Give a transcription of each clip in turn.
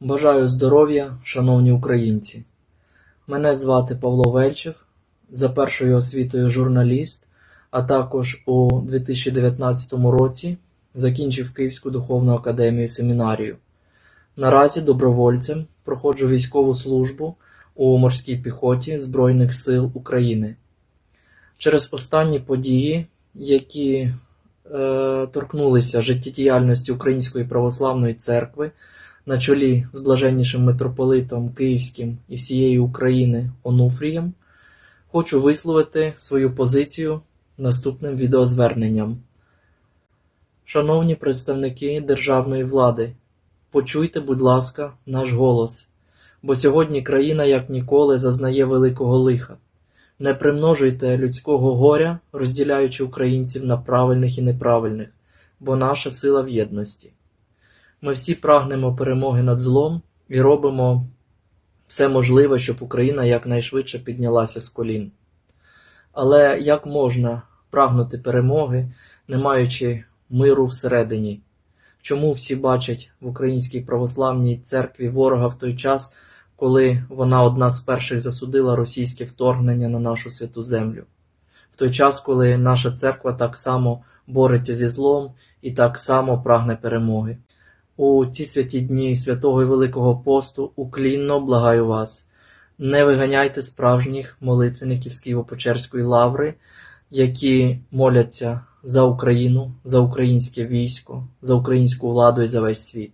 Бажаю здоров'я, шановні українці! Мене звати Павло Вельчев, за першою освітою журналіст, а також у 2019 році закінчив Київську духовну академію семінарію. Наразі добровольцем проходжу військову службу у морській піхоті Збройних сил України. Через останні події, які е, торкнулися життєдіяльності Української православної церкви на чолі з блаженнішим митрополитом Київським і всієї України Онуфрієм, хочу висловити свою позицію наступним відеозверненням. Шановні представники державної влади, почуйте, будь ласка, наш голос, бо сьогодні країна як ніколи зазнає великого лиха. Не примножуйте людського горя, розділяючи українців на правильних і неправильних, бо наша сила в єдності. Ми всі прагнемо перемоги над злом і робимо все можливе, щоб Україна якнайшвидше піднялася з колін. Але як можна прагнути перемоги, не маючи миру всередині? Чому всі бачать в Українській православній церкві ворога в той час, коли вона одна з перших засудила російське вторгнення на нашу святу землю? В той час, коли наша церква так само бореться зі злом і так само прагне перемоги? У ці святі дні святого і Великого посту уклінно благаю вас, не виганяйте справжніх молитвенників з Києво-Печерської лаври, які моляться за Україну, за українське військо, за українську владу і за весь світ.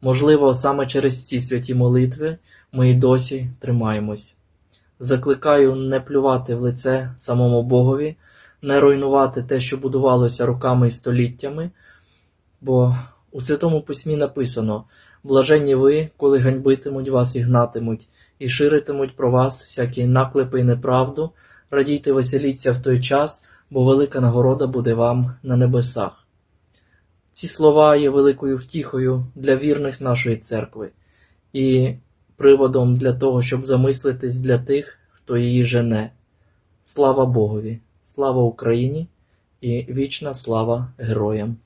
Можливо, саме через ці святі молитви ми й досі тримаємось. Закликаю не плювати в лице самому Богові, не руйнувати те, що будувалося роками і століттями, бо у Святому Письмі написано: блаженні ви, коли ганьбитимуть вас і гнатимуть, і ширитимуть про вас всякі наклепи і неправду, радійте, веселіться в той час, бо велика нагорода буде вам на небесах. Ці слова є великою втіхою для вірних нашої церкви і приводом для того, щоб замислитись для тих, хто її жене. Слава Богові, слава Україні і вічна слава героям!